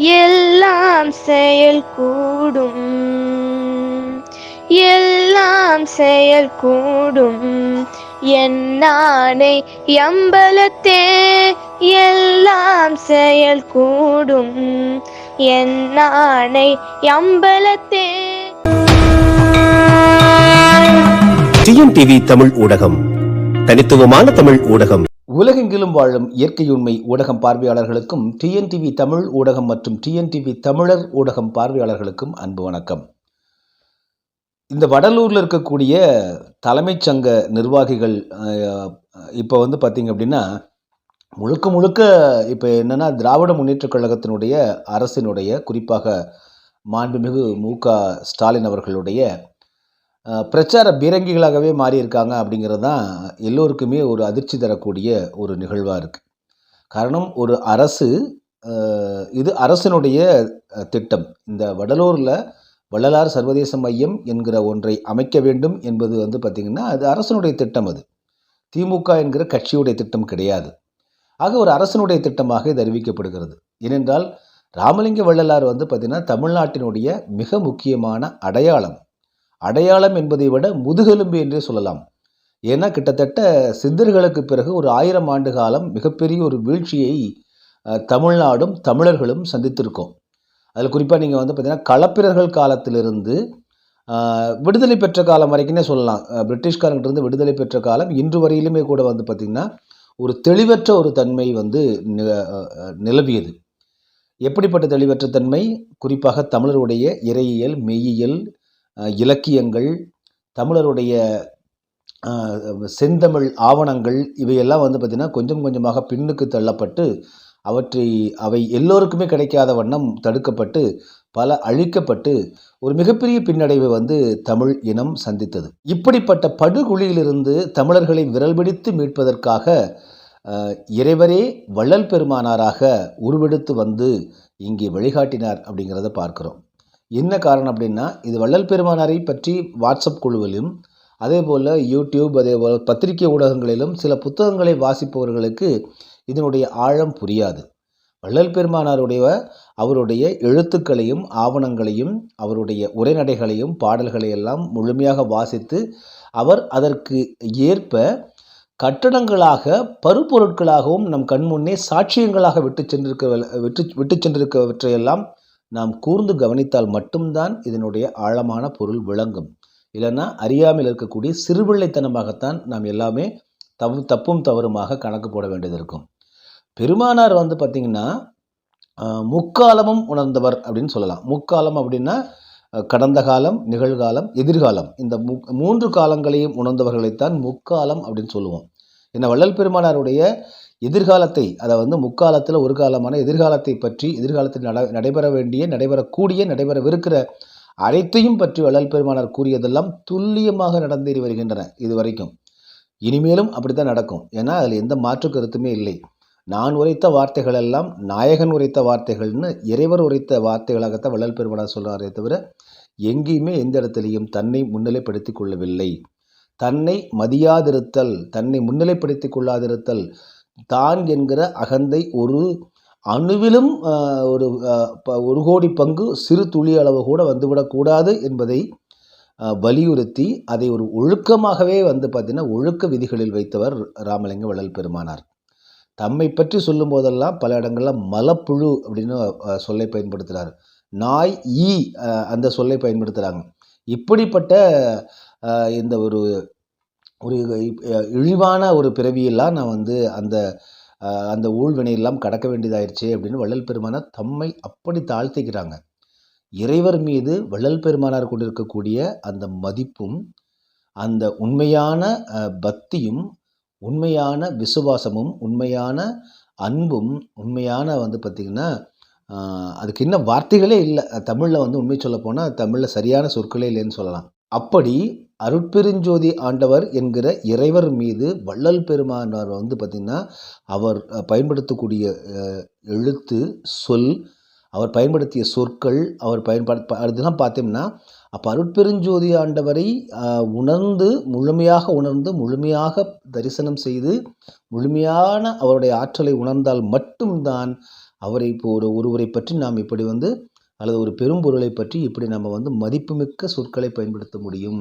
எல்லாம் செயல் கூடும். எல்லாம் செயல் கூடும். என்னானை எம்பலத்தே எல்லாம் செயல் கூடும். என்னானை எம்பலத்தே டிஎன்டிவி தமிழ் ஊடகம் தனித்துவமான தமிழ் ஊடகம். உலகெங்கிலும் வாழும் இயற்கையுண்மை ஊடகம் பார்வையாளர்களுக்கும் டிஎன்டிவி தமிழ் ஊடகம் மற்றும் டிஎன்டிவி தமிழர் ஊடகம் பார்வையாளர்களுக்கும் அன்பு வணக்கம். இந்த வடலூரில் இருக்கக்கூடிய தலைமைச் சங்க நிர்வாகிகள் இப்போ வந்து பார்த்திங்க அப்படின்னா முழுக்க முழுக்க இப்போ என்னென்னா திராவிட முன்னேற்றக் கழகத்தினுடைய அரசினுடைய குறிப்பாக மாண்புமிகு மு க ஸ்டாலின் அவர்களுடைய பிரச்சார பீரங்கிகளாகவே மாறியிருக்காங்க அப்படிங்கிறது தான் எல்லோருக்குமே ஒரு அதிர்ச்சி தரக்கூடிய ஒரு நிகழ்வாக இருக்குது காரணம் ஒரு அரசு இது அரசினுடைய திட்டம். இந்த வடலூரில் வள்ளலார் சர்வதேச மையம் என்கிற ஒன்றை அமைக்க வேண்டும் என்பது வந்து பார்த்திங்கன்னா அது அரசனுடைய திட்டம் அது. திமுக என்கிற கட்சியுடைய திட்டம் கிடையாது. ஆக ஒரு அரசனுடைய திட்டமாக இது அறிவிக்கப்படுகிறது. ஏனென்றால் ராமலிங்க வள்ளலார் வந்து பார்த்திங்கன்னா தமிழ்நாட்டினுடைய மிக முக்கியமான அடையாளம் அடையாளம் என்பதை விட முதுகெலும்பு என்றே சொல்லலாம். ஏன்னா கிட்டத்தட்ட சித்தர்களுக்கு பிறகு ஒரு ஆயிரம் ஆண்டு காலம் மிகப்பெரிய ஒரு வீழ்ச்சியை தமிழ்நாடும் தமிழர்களும் சந்தித்திருக்கோம். அதில் குறிப்பாக நீங்கள் வந்து பார்த்திங்கன்னா களப்பிரர்கள் காலத்திலிருந்து விடுதலை பெற்ற காலம் வரைக்குமே சொல்லலாம். அஹ், இருந்து விடுதலை பெற்ற காலம் இன்று வரையிலுமே கூட வந்து பார்த்திங்கன்னா ஒரு தெளிவற்ற ஒரு தன்மை வந்து நிலவியது. எப்படிப்பட்ட தெளிவற்ற தன்மை? குறிப்பாக தமிழருடைய இறையியல் மெய்யியல் இலக்கியங்கள் தமிழருடைய செந்தமிழ் ஆவணங்கள் இவையெல்லாம் வந்து பார்த்திங்கன்னா கொஞ்சம் கொஞ்சமாக பின்னுக்கு தள்ளப்பட்டு அவற்றை அவை எல்லோருக்குமே கிடைக்காத வண்ணம் தடுக்கப்பட்டு பல அழிக்கப்பட்டு ஒரு மிகப்பெரிய பின்னடைவை வந்து தமிழ் இனம் சந்தித்தது. இப்படிப்பட்ட படுகுழியிலிருந்து தமிழர்களை விரல் பிடித்து மீட்பதற்காக இறைவரே வள்ளல் பெருமானாராக உருவெடுத்து வந்து இங்கே வழிகாட்டினார் அப்படிங்கிறத பார்க்கிறோம். என்ன காரணம் அப்படின்னா இது வள்ளல் பெருமானாரை பற்றி வாட்ஸ்அப் குழுவிலும் அதே போல் யூடியூப் அதே போல் பத்திரிகை ஊடகங்களிலும் சில புத்தகங்களை வாசிப்பவர்களுக்கு இதனுடைய ஆழம் புரியாது. வள்ளல் பெருமானாருடைய அவருடைய எழுத்துக்களையும் ஆவணங்களையும் அவருடைய உரைநடைகளையும் பாடல்களையெல்லாம் முழுமையாக வாசித்து அவர் அதற்கு ஏற்ப கட்டடங்களாக பருப்பொருட்களாகவும் நம் கண்முன்னே சாட்சியங்களாக விட்டு சென்றிருக்க விட்டு விட்டு சென்றிருக்கவற்றையெல்லாம் நாம் கூர்ந்து கவனித்தால் மட்டும்தான் இதனுடைய ஆழமான பொருள் விளங்கும். இல்லைன்னா அறியாமல் இருக்கக்கூடிய சிறுபிள்ளைத்தனமாகத்தான் நாம் எல்லாமே தவ் தப்பும் தவறுமாக கணக்கு போட வேண்டியது இருக்கும். பெருமானார் வந்து பார்த்திங்கன்னா முக்காலமும் உணர்ந்தவர் அப்படின்னு சொல்லலாம். முக்காலம் அப்படின்னா கடந்த காலம் நிகழ்காலம் எதிர்காலம். இந்த மு மூன்று காலங்களையும் உணர்ந்தவர்களைத்தான் முக்காலம் அப்படின்னு சொல்லுவோம். என்ன வள்ளல் பெருமானாருடைய எதிர்காலத்தை அதை வந்து முக்காலத்தில் ஒரு காலமான எதிர்காலத்தை பற்றி எதிர்காலத்தில் நட நடைபெற வேண்டிய நடைபெறக்கூடிய நடைபெறவிருக்கிற அனைத்தையும் பற்றி வள்ளல் பெருமானார் கூறியதெல்லாம் துல்லியமாக நடந்தேறி வருகின்றன இது வரைக்கும் இனிமேலும் அப்படித்தான் நடக்கும். ஏன்னா அதில் எந்த மாற்று கருத்துமே இல்லை. நான் உரைத்த வார்த்தைகள் எல்லாம் நாயகன் உரைத்த வார்த்தைகள்னு இறைவர் உரைத்த வார்த்தைகளாகத்தான் வள்ளல் பெருமானார் சொல்கிறாரே தவிர எங்கேயுமே எந்த இடத்துலையும் தன்னை முன்னிலைப்படுத்திக் கொள்ளவில்லை. தன்னை மதியாதிருத்தல் தன்னை முன்னிலைப்படுத்திக் கொள்ளாதிருத்தல் தான் என்கிற அகந்தை ஒரு அணுவிலும் ஒரு ப- ஒரு கோடி பங்கு சிறு துளி அளவு கூட வந்துவிடக்கூடாது என்பதை வலியுறுத்தி அதை ஒரு ஒழுக்கமாகவே வந்து பார்த்தீங்கன்னா ஒழுக்க விதிகளில் வைத்தவர் ராமலிங்க வள்ளல் பெருமானார். தம்மை பற்றி சொல்லும் போதெல்லாம் பல இடங்களில் மலப்புழு அப்படின்னு சொல்லை பயன்படுத்துகிறார் நாய் ஈ அந்த சொல்லை பயன்படுத்துகிறாங்க இப்படிப்பட்ட இந்த ஒரு ஒரு இழிவான ஒரு பிறவியெல்லாம் நான் வந்து அந்த அந்த ஊழ்வினையெல்லாம் கடக்க வேண்டியதாயிருச்சு அப்படின்னு வள்ளல் பெருமானார் தம்மை அப்படி தாழ்த்திக்கிறாங்க. இறைவர் மீது வள்ளல் பெருமானார் கொண்டிருக்கக்கூடிய அந்த மதிப்பும் அந்த உண்மையான பக்தியும் உண்மையான விசுவாசமும் உண்மையான அன்பும் உண்மையான வந்து பார்த்திங்கன்னா அதுக்கு இன்னும் வார்த்தைகளே இல்லை. தமிழில் வந்து உண்மை சொல்ல போனால் தமிழில் சரியான சொற்களே இல்லைன்னு சொல்லலாம். அப்படி அருட்பெருஞ்சோதி ஆண்டவர் என்கிற இறைவர் மீது வள்ளல் பெருமானார் வந்து பார்த்திங்கன்னா அவர் பயன்படுத்தக்கூடிய எழுத்து சொல் அவர் பயன்படுத்திய சொற்கள் அவர் பயன்பட அதெல்லாம் பார்த்தோம்னா அப்போ அருட்பெருஞ்சோதி ஆண்டவரை உணர்ந்து முழுமையாக உணர்ந்து முழுமையாக தரிசனம் செய்து முழுமையான அவருடைய ஆற்றலை உணர்ந்தால் மட்டும்தான் அவரை இப்போ ஒரு ஒருவரை பற்றி நாம் இப்படி வந்து அல்லது ஒரு பெரும்பொருளை பற்றி இப்படி நம்ம வந்து மதிப்புமிக்க சொற்களை பயன்படுத்த முடியும்.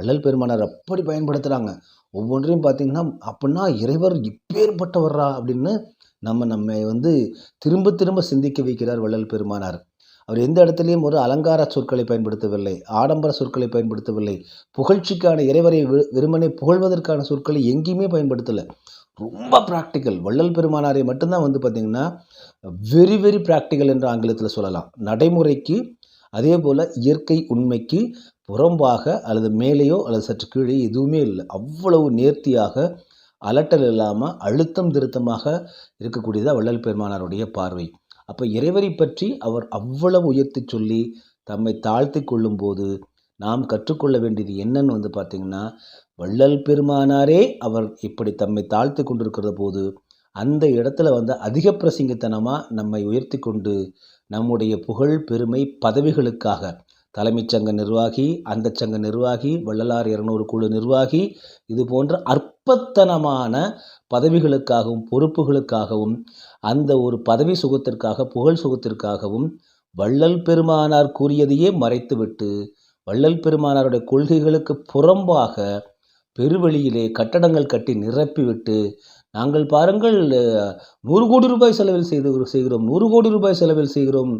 வள்ளல் பெருமானார் அப்படி பயன்படுத்துகிறாங்க ஒவ்வொன்றையும் பார்த்தீங்கன்னா அப்படின்னா இறைவர் இப்பேற்பட்டவர்ரா? அப்படின்னு நம்ம நம்மை வந்து திரும்ப திரும்ப சிந்திக்க வைக்கிறார் வள்ளல் பெருமானார். அவர் எந்த இடத்துலையும் ஒரு அலங்கார சொற்களை பயன்படுத்தவில்லை ஆடம்பர சொற்களை பயன்படுத்தவில்லை. புகழ்ச்சிக்கான இறைவரை வெறுமனை புகழ்வதற்கான சொற்களை எங்கேயுமே பயன்படுத்தலை. ரொம்ப ப்ராக்டிக்கல் வள்ளல் பெருமானாரை மட்டும்தான் வந்து பார்த்திங்கன்னா வெரி வெரி ப்ராக்டிக்கல் என்று ஆங்கிலத்தில் சொல்லலாம். நடைமுறைக்கு அதே போல் இயற்கை உண்மைக்கு புறம்பாக அல்லது மேலேயோ அல்லது சற்று கீழே எதுவுமே இல்லை. அவ்வளவு நேர்த்தியாக அலட்டல் இல்லாமல் அழுத்தம் திருத்தமாக இருக்கக்கூடியதாக வள்ளல் பெருமானாருடைய பார்வை. அப்போ இறைவரை பற்றி அவர் அவ்வளவு உயர்த்தி சொல்லி தம்மை தாழ்த்தி கொள்ளும்போது நாம் கற்றுக்கொள்ள வேண்டியது என்னன்னு வந்து பார்த்திங்கன்னா வள்ளல் பெருமானாரே அவர் இப்படி தம்மை தாழ்த்தி கொண்டிருக்கிற போது அந்த இடத்துல வந்து அதிக பிரசங்கித்தனமாக நம்மை உயர்த்தி கொண்டு நம்முடைய புகழ் பெருமை பதவிகளுக்காக தலைமைச் சங்க நிர்வாகி அந்த சங்க நிர்வாகி வள்ளலார் இருநூறு குழு நிர்வாகி இது போன்ற அற்பத்தனமான பதவிகளுக்காகவும் பொறுப்புகளுக்காகவும் அந்த ஒரு பதவி சுகத்திற்காக புகழ் சுகத்திற்காகவும் வள்ளல் பெருமானார் கூறியதையே மறைத்துவிட்டு வள்ளல் பெருமானாருடைய கொள்கைகளுக்கு புறம்பாக பெருவெளியிலே கட்டடங்கள் கட்டி நிரப்பிவிட்டு நாங்கள் பாருங்கள் நூறு கோடி ரூபாய் செலவில் செய்து செய்கிறோம். நூறு கோடி ரூபாய் செலவில் செய்கிறோம்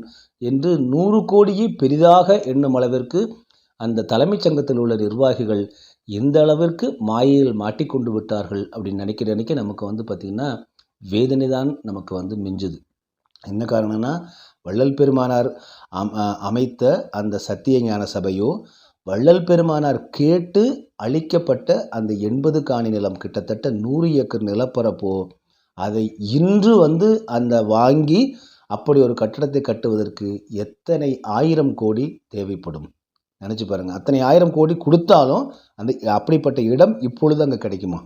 என்று நூறு கோடியை பெரிதாக எண்ணும் அளவிற்கு அந்த தலைமைச் சங்கத்தில் உள்ள நிர்வாகிகள் எந்த அளவிற்கு மாயையில் மாட்டிக்கொண்டு விட்டார்கள் அப்படின்னு நினைக்க நினைக்க நமக்கு வந்து பார்த்திங்கன்னா வேதனை தான் நமக்கு வந்து மிஞ்சுது. என்ன காரணம்னா வள்ளல் பெருமானார் அம்- அமைத்த அந்த சத்திய ஞான சபையோ வள்ளல் பெருமானார் கேட்டு அளிக்கப்பட்ட அந்த எண்பது காணி நிலம் கிட்டத்தட்ட நூறு ஏக்கர் நிலப்பரப்போ. அதை இன்று வந்து அந்த வாங்கி அப்படி ஒரு கட்டடத்தை கட்டுவதற்கு எத்தனை ஆயிரம் கோடி தேவைப்படும்? நினச்சி பாருங்கள் அத்தனை ஆயிரம் கோடி கொடுத்தாலும் அந்த அப்படிப்பட்ட இடம் இப்பொழுது அங்கே கிடைக்குமா?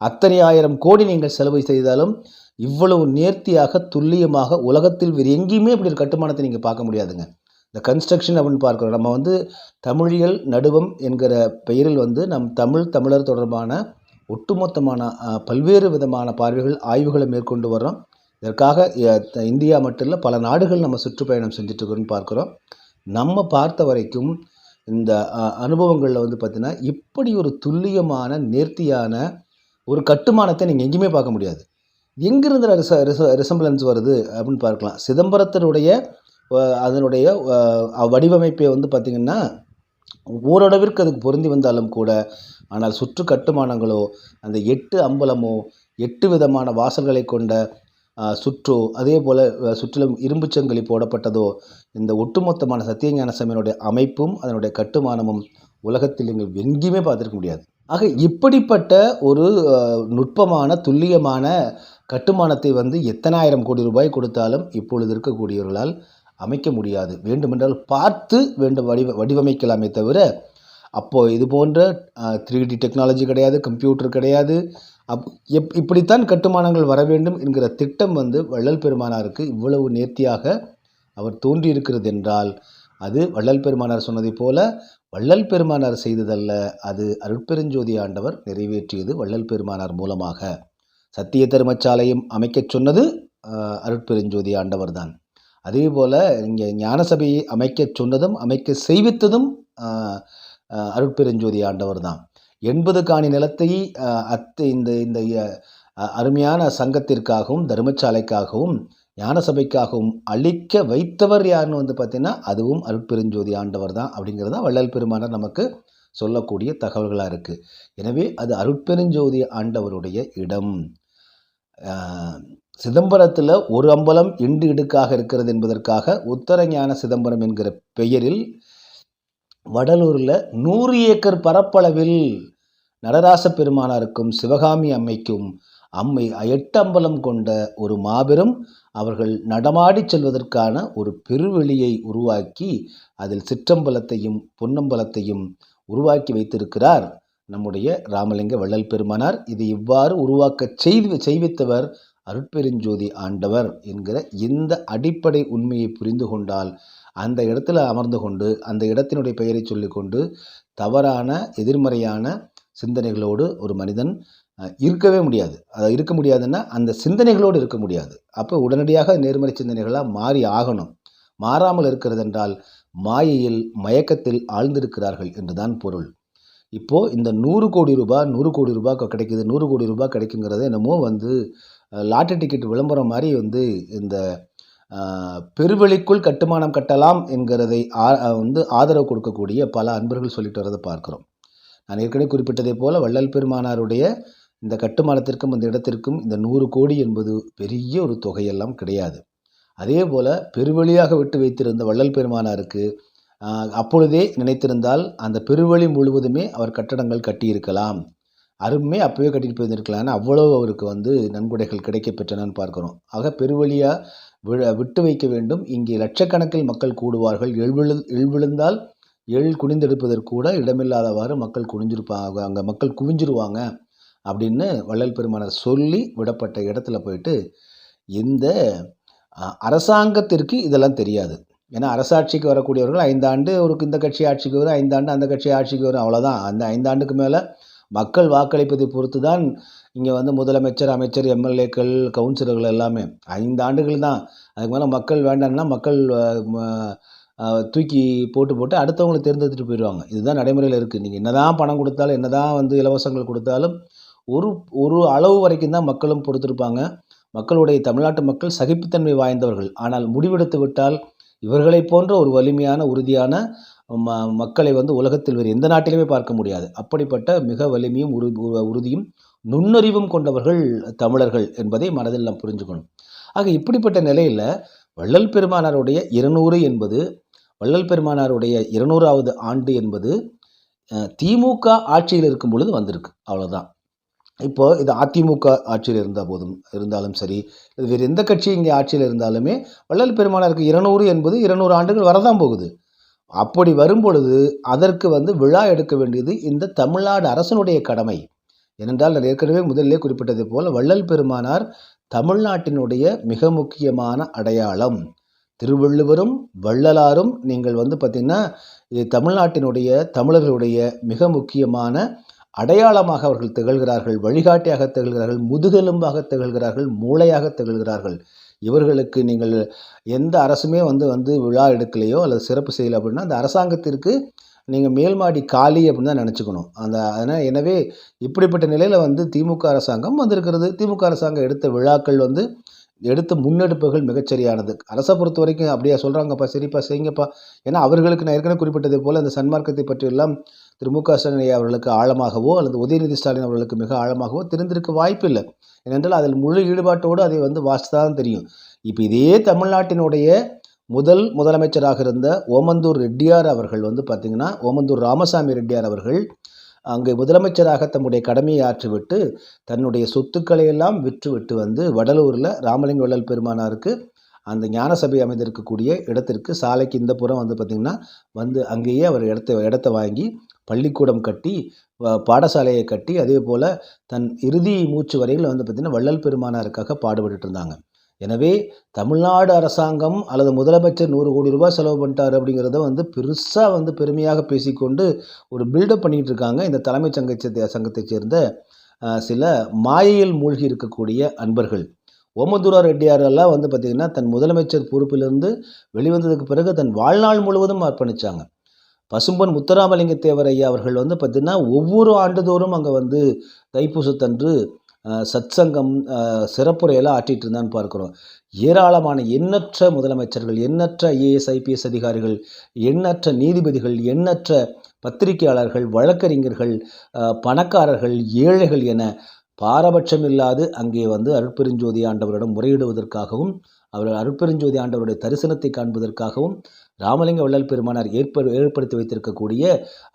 அத்தனை ஆயிரம் கோடி நீங்கள் செலவு செய்தாலும் இவ்வளவு நேர்த்தியாக துல்லியமாக உலகத்தில் வேறு எங்கேயுமே இப்படி ஒரு கட்டுமானத்தை நீங்கள் பார்க்க முடியாதுங்க. இந்த கன்ஸ்ட்ரக்ஷன் அப்படின்னு பார்க்குறோம். நம்ம வந்து தமிழியல் நடுவம் என்கிற பெயரில் வந்து நம் தமிழ் தமிழர் தொடர்பான ஒட்டுமொத்தமான பல்வேறு விதமான பார்வைகள் ஆய்வுகளை மேற்கொண்டு வர்றோம். இதற்காக த- இந்தியா மட்டும் இல்லை பல நாடுகள் நம்ம சுற்றுப்பயணம் செஞ்சிட்ருக்கோன்னு இருக்கிறோம்னு பார்க்குறோம். நம்ம பார்த்த வரைக்கும் இந்த அனுபவங்களில் வந்து பார்த்திங்கன்னா இப்படி ஒரு துல்லியமான நேர்த்தியான ஒரு கட்டுமானத்தை நீங்கள் எங்கேயுமே பார்க்க முடியாது. எங்கிருந்து ரிச ரிச ரிசம்பிளன்ஸ் வருது அப்படின்னு பார்க்கலாம். சிதம்பரத்தினுடைய அதனுடைய வடிவமைப்பை வந்து பார்த்திங்கன்னா ஓரளவிற்கு அதுக்கு பொருந்தி வந்தாலும் கூட ஆனால் சுற்று கட்டுமானங்களோ அந்த எட்டு அம்பலமோ எட்டு விதமான வாசல்களை கொண்ட சுற்றோ அதே போல் சுற்றிலும் இரும்பு சங்கிலி போடப்பட்டதோ இந்த ஒட்டுமொத்தமான சத்தியஞான சமையனுடைய அமைப்பும் அதனுடைய கட்டுமானமும் உலகத்தில் நீங்கள் எங்கேயுமே பார்த்துருக்க முடியாது. ஆக இப்படிப்பட்ட ஒரு நுட்பமான துல்லியமான கட்டுமானத்தை வந்து எத்தனாயிரம் கோடி ரூபாய் கொடுத்தாலும் இப்பொழுது இருக்கக்கூடியவர்களால் அமைக்க முடியாது. வேண்டுமென்றால் பார்த்து வேண்டும் வடிவ வடிவமைக்கலாமே தவிர அப்போது இது போன்ற த்ரீ டி டெக்னாலஜி கிடையாது கம்ப்யூட்டர் கிடையாது. அப் எப் இப்படித்தான் கட்டுமானங்கள் வர வேண்டும் என்கிற திட்டம் வந்து வள்ளல் பெருமானாருக்கு இவ்வளவு நேர்த்தியாக அவர் தோன்றியிருக்கிறது என்றால் அது வள்ளல் பெருமானார் சொன்னதைப் போல வள்ளல் பெருமானார் செய்ததல்ல அது அருட்பெருஞ்சோதி ஆண்டவர் நிறைவேற்றியது வள்ளல் பெருமானார் மூலமாக. சத்திய தர்மச்சாலையும் அமைக்கச் சொன்னது அருட்பெருஞ்சோதி ஆண்டவர் தான் அதே போல் இங்கே ஞானசபையை அமைக்க சொன்னதும் அமைக்க செய்வித்ததும் அருட்பெருஞ்சோதி ஆண்டவர் தான். எண்பது காணி நிலத்தை அத்து அத்தை இந்த இந்த அருமையான சங்கத்திற்காகவும் தர்மசாலைக்காகவும் ஞானசபைக்காகவும் அழிக்க வைத்தவர் யாருன்னு வந்து பார்த்தீங்கன்னா அதுவும் அருட்பெருஞ்சோதி ஆண்டவர் தான் அப்படிங்கிறது தான் வள்ளல் பெருமானார் நமக்கு சொல்லக்கூடிய தகவல்களாக இருக்குது எனவே அது அருட்பெருஞ்சோதி ஆண்டவருடைய இடம். சிதம்பரத்தில் ஒரு அம்பலம் இண்டு இடுக்காக இருக்கிறது என்பதற்காக உத்தரஞான சிதம்பரம் என்கிற பெயரில் வடலூரில் நூறு ஏக்கர் பரப்பளவில் நடராச பெருமானாருக்கும் சிவகாமி அம்மைக்கும் அம்மை எட்டு அம்பலம் கொண்ட ஒரு மாபெரும் அவர்கள் நடமாடி செல்வதற்கான ஒரு பெருவெளியை உருவாக்கி அதில் சிற்றம்பலத்தையும் பொன்னம்பலத்தையும் உருவாக்கி வைத்திருக்கிறார். நம்முடைய ராமலிங்க வள்ளல் பெருமானார் இது இவ்வாறு உருவாக்க செய்து செய்வித்தவர் அருட்பெருஞ்சோதி ஆண்டவர் என்கிற இந்த அடிப்படை உண்மையை புரிந்து கொண்டால் அந்த இடத்துல அமர்ந்து கொண்டு அந்த இடத்தினுடைய பெயரை சொல்லிக்கொண்டு தவறான எதிர்மறையான சிந்தனைகளோடு ஒரு மனிதன் இருக்கவே முடியாது. அதை இருக்க முடியாதுன்னா அந்த சிந்தனைகளோடு இருக்க முடியாது. அப்போ உடனடியாக நேர்மறை சிந்தனைகளாக மாறி ஆகணும். மாறாமல் இருக்கிறது என்றால் மாயையில் மயக்கத்தில் ஆழ்ந்திருக்கிறார்கள் என்றுதான் பொருள். இப்போது இந்த நூறு கோடி ரூபாய் நூறு கோடி ரூபாய் கிடைக்கிது கிடைக்குது நூறு கோடி ரூபாய் கிடைக்குங்கிறது என்னமோ வந்து லாட்டரி டிக்கெட் விளம்பரம் மாதிரி வந்து இந்த பெருவெளிக்குள் கட்டுமானம் கட்டலாம் என்கிறதை வந்து ஆதரவு கொடுக்கக்கூடிய பல அன்பர்கள் சொல்லிட்டு வரதை பார்க்குறோம். நான் ஏற்கனவே குறிப்பிட்டதைப் போல வள்ளல் பெருமானாருடைய இந்த கட்டுமானத்திற்கும் இந்த இடத்திற்கும் இந்த நூறு கோடி என்பது பெரிய ஒரு தொகையெல்லாம் கிடையாது. அதே போல் பெருவழியாக விட்டு வைத்திருந்த வள்ளல் பெருமானாருக்கு அப்பொழுதே நினைத்திருந்தால் அந்த பெருவழி முழுவதுமே அவர் கட்டடங்கள் கட்டியிருக்கலாம். அருமை அப்பவே கட்டிட்டு போயிருந்திருக்கலாம்னு அவ்வளவு அவருக்கு வந்து நன்கொடைகள் கிடைக்கப்பெற்றனன்னு பார்க்கிறோம். ஆக பெருவழியா விழ விட்டு வைக்க வேண்டும். இங்கே லட்சக்கணக்கில் மக்கள் கூடுவார்கள். எழுவிழு எழுவிழுந்தால் எள் குனிந்தெடுப்பதற்கு கூட இடமில்லாதவாறு மக்கள் குனிஞ்சிருப்பாங்க. அங்கே மக்கள் குவிஞ்சிருவாங்க அப்படின்னு வள்ளல் பெருமானர் சொல்லி விடப்பட்ட இடத்துல போயிட்டு இந்த அரசாங்கத்திற்கு இதெல்லாம் தெரியாது. ஏன்னா அரசாட்சிக்கு வரக்கூடியவர்கள் ஐந்தாண்டு ஒரு இந்த கட்சி ஆட்சிக்கு வரும் ஐந்தாண்டு அந்த கட்சி ஆட்சிக்கு வரும் அவ்வளோதான் அந்த ஐந்தாண்டுக்கு மேலே மக்கள் வாக்களிப்பதை பொறுத்து தான் இங்கே வந்து முதலமைச்சர் அமைச்சர் எம்எல்ஏக்கள் கவுன்சிலர்கள் எல்லாமே. ஐந்து ஆண்டுகள் தான். அதுக்கு மேலே மக்கள் வேண்டாம்னா மக்கள் தூக்கி போட்டு போட்டு அடுத்தவங்களை தேர்ந்தெடுத்துட்டு போயிடுவாங்க. இதுதான் நடைமுறையில் இருக்குது நீங்கள் என்னதான் பணம் கொடுத்தாலும் என்னதான் வந்து இலவசங்கள் கொடுத்தாலும் ஒரு ஒரு அளவு வரைக்கும் தான் மக்களும் பொறுத்திருப்பாங்க. மக்களுடைய தமிழ்நாட்டு மக்கள் சகிப்புத்தன்மை வாய்ந்தவர்கள். ஆனால் முடிவெடுத்து விட்டால் இவர்களைப் போன்ற ஒரு வலிமையான உறுதியான ம மக்களை வந்து உலகத்தில் வேறு எந்த நாட்டிலுமே பார்க்க முடியாது. அப்படிப்பட்ட மிக வலிமையும் உறு உறுதியும் நுண்ணறிவும் கொண்டவர்கள் தமிழர்கள் என்பதை மனதில் நாம் புரிஞ்சுக்கணும். ஆக இப்படிப்பட்ட நிலையில் வள்ளல் பெருமானாருடைய இருநூறு என்பது வள்ளல் பெருமானாருடைய இருநூறாவது ஆண்டு என்பது திமுக ஆட்சியில் இருக்கும் பொழுது வந்திருக்கு. அவ்வளோதான் இப்போ இது அதிமுக ஆட்சியில் இருந்த போதும் இருந்தாலும் சரி இது வேறு எந்த கட்சி இங்கே ஆட்சியில் இருந்தாலுமே வள்ளல் பெருமானாருக்கு இருநூறு என்பது இருநூறு ஆண்டுகள் வரதான் போகுது. அப்படி வரும்பொழுது அதற்கு வந்து விழா எடுக்க வேண்டியது இந்த தமிழ்நாடு அரசனுடைய கடமை. ஏனென்றால் நான் ஏற்கனவே முதலிலே குறிப்பிட்டது போல வள்ளல் பெருமானார் தமிழ்நாட்டினுடைய மிக முக்கியமான அடையாளம். திருவள்ளுவரும் வள்ளலாரும் நீங்கள் வந்து பார்த்திங்கன்னா இது தமிழ்நாட்டினுடைய தமிழர்களுடைய மிக முக்கியமான அடையாளமாக அவர்கள் திகழ்கிறார்கள். வழிகாட்டியாக திகழ்கிறார்கள். முதுகெலும்பாக திகழ்கிறார்கள். மூளையாக திகழ்கிறார்கள். இவர்களுக்கு நீங்கள் எந்த அரசுமே வந்து வந்து விழா எடுக்கலையோ அல்லது சிறப்பு செய்யலை அப்படின்னா அந்த அரசாங்கத்திற்கு நீங்கள் மேல்மாடி காலி அப்படின்னு தான் நினச்சிக்கணும். அந்த அதனால் எனவே இப்படிப்பட்ட நிலையில் வந்து திமுக அரசாங்கம் வந்திருக்கிறது. திமுக அரசாங்கம் எடுத்த விழாக்கள் வந்து எடுத்த முன்னெடுப்புகள் மிகச்சரியானது. அரசை பொறுத்த வரைக்கும் அப்படியா சொல்கிறாங்கப்பா சரிப்பா செய்யுங்கப்பா. ஏன்னா அவர்களுக்கு நான் ஏற்கனவே குறிப்பிட்டதை போல் அந்த சன்மார்க்கத்தை பற்றியெல்லாம் திரு மு க ஸ்டாலின் அவர்களுக்கு ஆழமாகவோ அல்லது உதயநிதி ஸ்டாலின் அவர்களுக்கு மிக ஆழமாகவோ தெரிந்திருக்க வாய்ப்பில்லை. ஏனென்றால் அதில் முழு ஈடுபாட்டோடு அதை வந்து வாசித்து தான் தெரியும். இப்போ இதே தமிழ்நாட்டினுடைய முதல் முதலமைச்சராக இருந்த ஓமந்தூர் ரெட்டியார் அவர்கள் வந்து பார்த்திங்கன்னா ஓமந்தூர் ராமசாமி ரெட்டியார் அவர்கள் அங்கே முதலமைச்சராக தம்முடைய கடமையை ஆற்றிவிட்டு தன்னுடைய சொத்துக்களை எல்லாம் விற்றுவிட்டு வந்து வடலூரில் ராமலிங்க வள்ளல் பெருமானாருக்கு அந்த ஞான சபை அமைந்திருக்கக்கூடிய இடத்திற்கு சாலைக்கு இந்த புறம் வந்து பார்த்திங்கன்னா வந்து அங்கேயே அவர் இடத்த இடத்த வாங்கி பள்ளிக்கூடம் கட்டி பாடசாலையை கட்டி அதே போல் தன் இறுதி மூச்சு வரையில் வந்து பார்த்திங்கன்னா வள்ளல் பெருமானாருக்காக பாடுபட்டு இருந்தாங்க. எனவே தமிழ்நாடு அரசாங்கம் அல்லது முதலமைச்சர் நூறு கோடி ரூபாய் செலவு பண்ணிட்டார் அப்படிங்கிறத வந்து பெருசாக வந்து பெருமையாக பேசிக்கொண்டு ஒரு பில்டப் பண்ணிகிட்டு இருக்காங்க. இந்த தலைமைச் சங்கத்தை சங்கத்தைச் சேர்ந்த சில மாயையில் மூழ்கி இருக்கக்கூடிய அன்பர்கள். ஓமந்தூரா ரெட்டியாரெல்லாம் வந்து பார்த்திங்கன்னா தன் முதலமைச்சர் பொறுப்பிலிருந்து வெளிவந்ததுக்கு பிறகு தன் வாழ்நாள் முழுவதும் அர்ப்பணித்தாங்க பசும்பொன் முத்துராமலிங்க தேவர் ஐயா அவர்கள் வந்து பார்த்திங்கன்னா ஒவ்வொரு ஆண்டுதோறும் அங்கே வந்து தைப்பூசத்தன்று சத் சத்சங்கம் சிறப்புரையெல்லாம் ஆற்றிட்டு இருந்தான்னு பார்க்குறோம். ஏராளமான எண்ணற்ற முதலமைச்சர்கள் எண்ணற்ற ஐஏஎஸ் ஐபிஎஸ் அதிகாரிகள் எண்ணற்ற நீதிபதிகள் எண்ணற்ற பத்திரிகையாளர்கள் வழக்கறிஞர்கள் பணக்காரர்கள் ஏழைகள் என பாரபட்சம் இல்லாது அங்கே வந்து அருட்பெருஞ்சோதி ஆண்டவரிடம் முறையிடுவதற்காகவும் அவர் அருட்பெருஞ்சோதி ஆண்டவருடைய தரிசனத்தை காண்பதற்காகவும் ராமலிங்க வள்ளல் பெருமானார் ஏற்ப ஏற்படுத்தி வைத்திருக்கக்கூடிய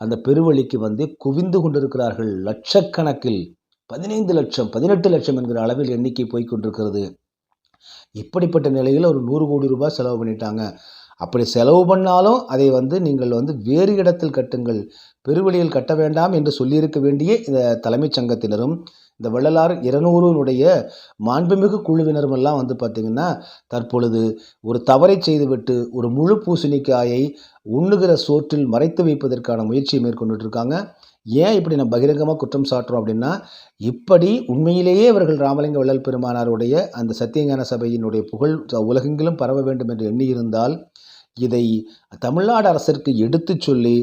அந்த பெருவழிக்கு வந்து குவிந்து கொண்டிருக்கிறார்கள். லட்சக்கணக்கில் பதினைந்து லட்சம் பதினெட்டு லட்சம் என்கிற அளவில் எண்ணிக்கை போய் கொண்டிருக்கிறது. இப்படிப்பட்ட நிலையில் ஒரு நூறு கோடி ரூபாய் செலவு பண்ணிட்டாங்க. அப்படி செலவு பண்ணாலும் அதை வந்து நீங்கள் வந்து வேறு இடத்தில் கட்டுங்கள். பெருவெளியில் கட்ட வேண்டாம் என்று சொல்லியிருக்க வேண்டிய இந்த தலைமைச் சங்கத்தினரும் இந்த வள்ளலார் இருநூறுனுடைய மாண்புமிகு குழுவினரும் எல்லாம் வந்து பார்த்திங்கன்னா தற்பொழுது ஒரு தவறை செய்துவிட்டு ஒரு முழு பூசணிக்காயை உண்ணுகிற சோற்றில் மறைத்து வைப்பதற்கான முயற்சியை மேற்கொண்டுட்டு இருக்காங்க. ஏன் இப்படி நம்ம பகிரங்கமாக குற்றம் சாட்டுறோம் அப்படின்னா இப்படி உண்மையிலேயே இவர்கள் ராமலிங்க வள்ளல் பெருமானாருடைய அந்த சத்தியஞான சபையினுடைய புகழ் உலகெங்கிலும் பரவ வேண்டும் என்று எண்ணியிருந்தால் இதை தமிழ்நாடு அரசிற்கு எடுத்துச் சொல்லி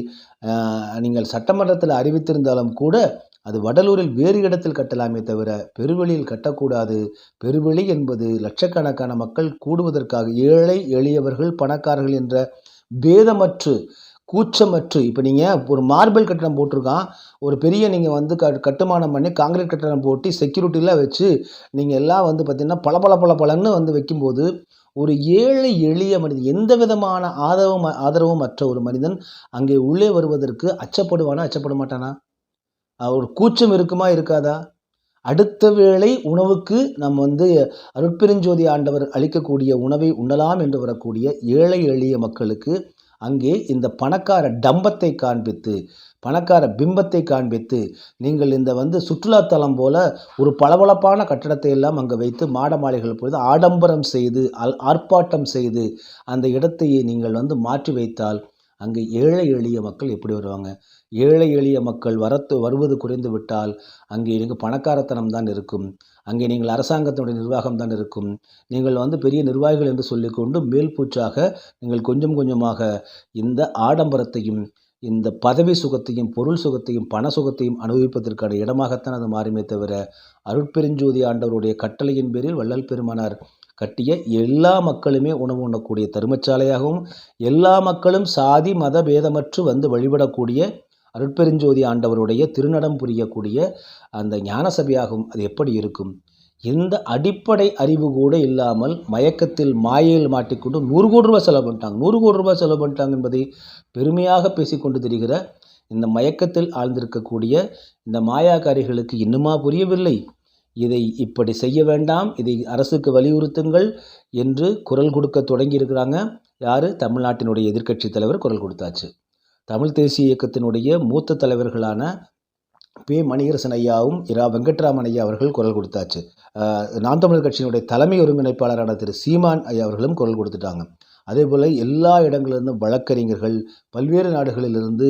நீங்கள் சட்டமன்றத்தில் அறிவித்திருந்தாலும் கூட அது வடலூரில் வேறு இடத்தில் கட்டலாமே தவிர பெருவெளியில் கட்டக்கூடாது. பெருவெளி என்பது லட்சக்கணக்கான மக்கள் கூடுவதற்காக ஏழை எளியவர்கள் பணக்காரர்கள் என்ற பேதமற்று கூச்சமற்று. இப்போ நீங்கள் ஒரு மார்பிள் கட்டணம் போட்டிருக்கான். ஒரு பெரிய நீங்கள் வந்து க கட்டுமானம் பண்ணி காங்கிரீட் கட்டணம் போட்டு செக்யூரிட்டிலாம் வச்சு நீங்கள் எல்லாம் வந்து பார்த்திங்கன்னா பல பல பல பலன்னு வந்து வைக்கும்போது ஒரு ஏழை எளிய மனிதன் எந்த விதமான ஆதரவும் ஆதரவும் அற்ற ஒரு மனிதன் அங்கே உள்ளே வருவதற்கு அச்சப்படுவானா அச்சப்பட மாட்டானா ஒரு கூச்சம் இருக்குமா இருக்காதா? அடுத்த வேளை உணவுக்கு நம்ம வந்து அருட்பெருஞ்சோதி ஆண்டவர் அளிக்கக்கூடிய உணவை உண்ணலாம் என்று வரக்கூடிய ஏழை எளிய மக்களுக்கு அங்கே இந்த பணக்கார டம்பத்தை காண்பித்து பணக்கார பிம்பத்தை காண்பித்து நீங்கள் இந்த வந்து சுற்றுலாத்தலம் போல ஒரு பளபளப்பான கட்டடத்தை எல்லாம் அங்கே வைத்து மாட மாளிகைகள் பொழுது ஆடம்பரம் செய்து அல் ஆர்ப்பாட்டம் செய்து அந்த இடத்தை நீங்கள் வந்து மாற்றி வைத்தால் அங்கே ஏழை எளிய மக்கள் எப்படி வருவாங்க? ஏழை எளிய மக்கள் வரத்து வருவது குறைந்து விட்டால் அங்கே எனக்கு பணக்காரத்தனம் தான் இருக்கும். அங்கே நீங்கள் அரசாங்கத்தினுடைய நிர்வாகம் தான் இருக்கும். நீங்கள் வந்து பெரிய நிர்வாகிகள் என்று சொல்லிக்கொண்டு மேல்பூச்சாக நீங்கள் கொஞ்சம் கொஞ்சமாக இந்த ஆடம்பரத்தையும் இந்த பதவி சுகத்தையும் பொருள் சுகத்தையும் பண சுகத்தையும் அனுபவிப்பதற்கான இடமாகத்தான் அது மாறுமே தவிர அருட்பெருஞ்சோதி ஆண்டவருடைய கட்டளையின் பேரில் வள்ளல் பெருமானார் கட்டிய எல்லா மக்களுமே உணவு உண்ணக்கூடிய தருமச்சாலையாகவும் எல்லா மக்களும் சாதி மத பேதமற்று வந்து வழிபடக்கூடிய அருட்பெருஞ்சோதி ஆண்டவருடைய திருநடம் புரியக்கூடிய அந்த ஞான சபையாகவும் அது எப்படி இருக்கும்? எந்த அடிப்படை அறிவு கூட இல்லாமல் மயக்கத்தில் மாயையில் மாட்டிக்கொண்டு நூறு கோடி ரூபாய் செலவு பண்ணிட்டாங்க. நூறு கோடி ரூபாய் செலவு பண்ணிட்டாங்க என்பதை பெருமையாக பேசிக்கொண்டு திரிகிற இந்த மயக்கத்தில் ஆழ்ந்திருக்கக்கூடிய இந்த மாயாக்காரிகளுக்கு இன்னுமா புரியவில்லை. இதை இப்படி செய்ய வேண்டாம். இதை அரசுக்கு வலியுறுத்துங்கள் என்று குரல் கொடுக்க தொடங்கியிருக்கிறாங்க. யார்? தமிழ்நாட்டினுடைய எதிர்க்கட்சி தலைவர் குரல் கொடுத்தாச்சு. தமிழ் தேசிய இயக்கத்தினுடைய மூத்த தலைவர்களான பே. மணிகரசன் ஐயாவும் இரா. வெங்கட்ராமன் ஐயா அவர்கள் குரல் கொடுத்தாச்சு. நாம் தமிழர் கட்சியினுடைய தலைமை ஒருங்கிணைப்பாளரான திரு. சீமான் ஐயா அவர்களும் குரல் கொடுத்துட்டாங்க. அதே போல் எல்லா இடங்களிலிருந்தும் வழக்கறிஞர்கள் பல்வேறு நாடுகளிலிருந்து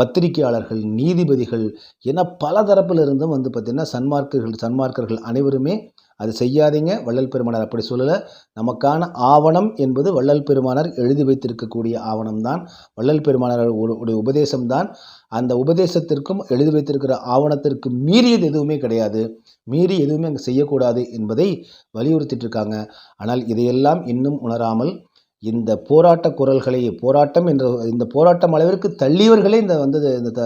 பத்திரிகையாளர்கள் நீதிபதிகள் என பல தரப்பிலிருந்தும் வந்து பார்த்திங்கன்னா சன்மார்க்கர்கள் சன்மார்க்கர்கள் அனைவருமே அது செய்யாதீங்க. வள்ளல் பெருமானார் அப்படி சொல்லலை. நமக்கான ஆவணம் என்பது வள்ளல் பெருமானார் எழுதி வைத்திருக்கக்கூடிய ஆவணம்தான். வள்ளல் பெருமானார் உடைய உபதேசம்தான். அந்த உபதேசத்திற்கும் எழுதி வைத்திருக்கிற ஆவணத்திற்கு மீறியது எதுவுமே கிடையாது. மீறி எதுவுமே அங்கே செய்யக்கூடாது என்பதை வலியுறுத்திட்டு இருக்காங்க. ஆனால் இதையெல்லாம் இன்னும் உணராமல் இந்த போராட்ட குரல்களை போராட்டம் என்ற இந்த போராட்டம் அளவிற்கு தள்ளியவர்களே இந்த வந்து இந்த த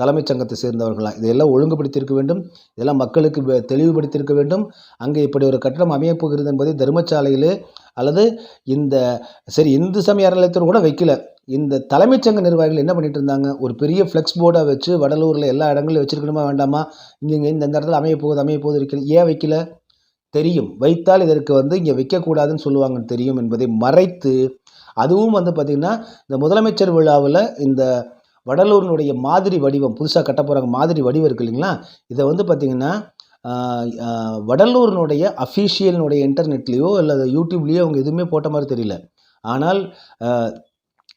தலைமைச் சங்கத்தை சேர்ந்தவர்களாம் இதையெல்லாம் ஒழுங்குபடுத்தியிருக்க வேண்டும். இதெல்லாம் மக்களுக்கு தெளிவுபடுத்தியிருக்க வேண்டும். அங்கே இப்படி ஒரு கட்டடம் அமையப்போகிறது என்பதை தர்மசாலையிலே அல்லது இந்த சரி இந்து சமய அறநிலையத்தோடு கூட வைக்கல. இந்த தலைமைச் சங்க நிர்வாகிகள் என்ன பண்ணிட்டு இருந்தாங்க? ஒரு பெரிய ஃப்ளெக்ஸ் போர்டை வச்சு வடலூரில் எல்லா இடங்களிலும் வச்சிருக்கணுமா வேண்டாமா? இங்கே இங்கே இந்த இடத்துல அமைய போகுது அமைய போகுது இருக்கிறது ஏன் வைக்கல? தெரியும். வைத்தால் இதற்கு வந்து இங்கே வைக்கக்கூடாதுன்னு சொல்லுவாங்கன்னு தெரியும் என்பதை மறைத்து அதுவும் வந்து பார்த்திங்கன்னா இந்த முதலமைச்சர் விழாவில் இந்த வடலூரினுடைய மாதிரி வடிவம் புதுசாக கட்ட போகிறாங்க மாதிரி வடிவம் இருக்குது இல்லைங்களா? இதை வந்து பார்த்திங்கன்னா வடலூரினுடைய அஃபீஷியலினுடைய இன்டர்நெட்லேயோ அல்லது யூடியூப்லேயோ அவங்க எதுவுமே போட்ட மாதிரி தெரியல. ஆனால்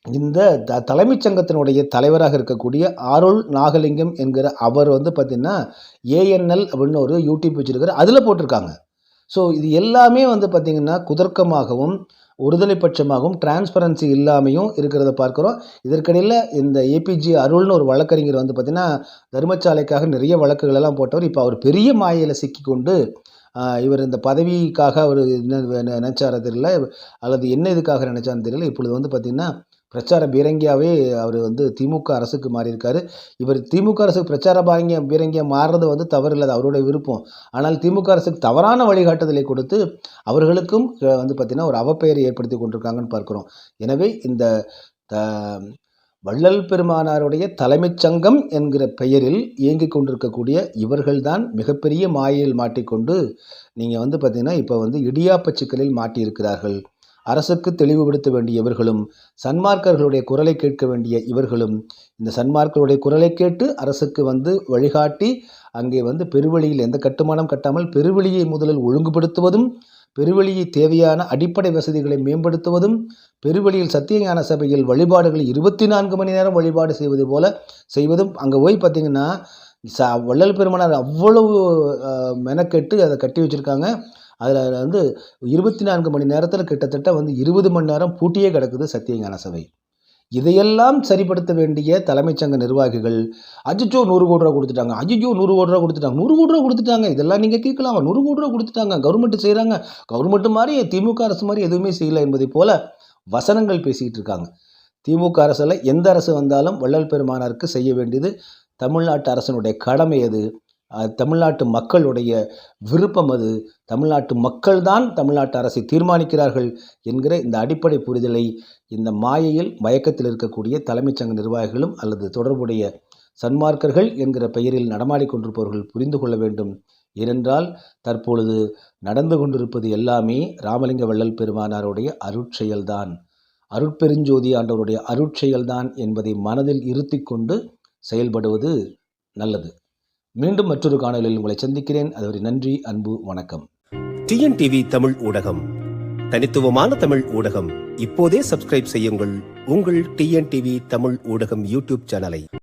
இந்த த தலைமைச் சங்கத்தினுடைய தலைவராக இருக்கக்கூடிய அருள் நாகலிங்கம் என்கிற அவர் வந்து பார்த்திங்கன்னா ஏஎன்எல் அப்படின்னு ஒரு யூடியூப் வச்சுருக்காரு. அதில் போட்டிருக்காங்க. ஸோ இது எல்லாமே வந்து பார்த்திங்கன்னா குதர்க்கமாகவும் ஒருதலை பட்சமாகவும் டிரான்ஸ்பரன்சி இல்லாமையும் இருக்கிறத பார்க்குறோம். இதற்கிடையில் இந்த ஏபிஜே அருள்னு ஒரு வழக்கறிஞர் வந்து பார்த்திங்கன்னா தர்மசாலைக்காக நிறைய வழக்குகள் எல்லாம் போட்டவர். இப்போ அவர் பெரிய மாயையில் சிக்கிக்கொண்டு இவர் இந்த பதவிக்காக அவர் என்ன நினைச்சாரோ தெரியல அல்லது என்ன இதுக்காக நினைச்சான்னு தெரியல இப்பொழுது வந்து பார்த்திங்கன்னா பிரச்சார பீரங்கியாவே அவர் வந்து திமுக அரசுக்கு மாறியிருக்காரு. இவர் திமுக அரசுக்கு பிரச்சார பாரங்கிய பீரங்கியா மாறுறது வந்து தவறு அவருடைய விருப்பம். ஆனால் திமுக அரசுக்கு தவறான வழிகாட்டுதலை கொடுத்து அவர்களுக்கும் வந்து பார்த்திங்கன்னா ஒரு அவப்பெயரை ஏற்படுத்தி கொண்டிருக்காங்கன்னு பார்க்குறோம். எனவே இந்த த- வள்ளல் பெருமானாருடைய தலைமைச் சங்கம் என்கிற பெயரில் இயங்கிக் கொண்டிருக்கக்கூடிய இவர்கள்தான் மிகப்பெரிய மாயையில் மாட்டிக்கொண்டு நீங்கள் வந்து பார்த்திங்கன்னா இப்போ வந்து இடியாப்ப சிக்கலில் மாட்டியிருக்கிறார்கள். அரசுக்கு தெளிவுபடுத்த வேண்டிய இவர்களும் சன்மார்க்கர்களுடைய குரலை கேட்க வேண்டிய இவர்களும் இந்த சன்மார்க்கருடைய குரலை கேட்டு அரசுக்கு வந்து வழிகாட்டி அங்கே வந்து பெருவழியில் எந்த கட்டுமானம் கட்டாமல் பெருவழியை முதலில் ஒழுங்குபடுத்துவதும் பெருவெளியை தேவையான அடிப்படை வசதிகளை மேம்படுத்துவதும் பெருவெளியில் சத்தியஞான சபையில் வழிபாடுகளை இருபத்தி நான்கு மணி நேரம் வழிபாடு செய்வது போல செய்வதும் அங்கே போய் பார்த்தீங்கன்னா ச வள்ளல் பெருமானார் அவ்வளவு மெனக்கெட்டு அதை கட்டி வச்சுருக்காங்க. அதில் வந்து இருபத்தி நான்கு மணி நேரத்தில் கிட்டத்தட்ட வந்து இருபது மணி நேரம் பூட்டியே கிடக்குது சத்தியஞான சபை. இதையெல்லாம் சரிப்படுத்த வேண்டிய தலைமைச் சங்க நிர்வாகிகள் அஜிஜோ நூறு கோடி ரூபா கொடுத்துட்டாங்க அஜிஜோ நூறு கோடி ரூபா கொடுத்துட்டாங்க நூறு கோடி ரூபா கொடுத்துட்டாங்க இதெல்லாம் நீங்கள் கேட்கலாம்? நூறு கோடி ரூபா கொடுத்துட்டாங்க கவர்மெண்ட் செய்கிறாங்க கவர்மெண்ட் மாதிரி திமுக அரசு மாதிரி எதுவுமே செய்யலை என்பதை போல வசனங்கள் பேசிக்கிட்டு இருக்காங்க. திமுக அரசில் எந்த அரசு வந்தாலும் வள்ளல் பெருமானாருக்கு செய்ய வேண்டியது தமிழ்நாட்டு அரசனுடைய கடமை அது. தமிழ்நாட்டு மக்களுடைய விருப்பம் அது. தமிழ்நாட்டு மக்கள்தான் தமிழ்நாட்டு அரசை தீர்மானிக்கிறார்கள் என்கிற இந்த அடிப்படை புரிதலை இந்த மாயையில் மயக்கத்தில் இருக்கக்கூடிய தலைமைச் சங்க நிர்வாகிகளும் அல்லது தொடர்புடைய சன்மார்க்கர்கள் என்கிற பெயரில் நடமாடிக்கொண்டிருப்பவர்கள் புரிந்து கொள்ள வேண்டும். ஏனென்றால் தற்பொழுது நடந்து கொண்டிருப்பது எல்லாமே ராமலிங்க வள்ளல் பெருமானாருடைய அருட்செயல்தான். அருட்பெருஞ்சோதி ஆண்டவருடைய அருட்செயல்தான் என்பதை மனதில் இருத்தி கொண்டு செயல்படுவது நல்லது. மீண்டும் மற்றொரு காணொலியில் உங்களை சந்திக்கிறேன். அதுவரை நன்றி அன்பு வணக்கம். டிஎன்டிவி தமிழ் ஊடகம். தனித்துவமான தமிழ் ஊடகம். இப்போதே சப்ஸ்கிரைப் செய்யுங்கள். உங்கள் டிஎன்டிவி தமிழ் ஊடகம் யூடியூப் சேனலை.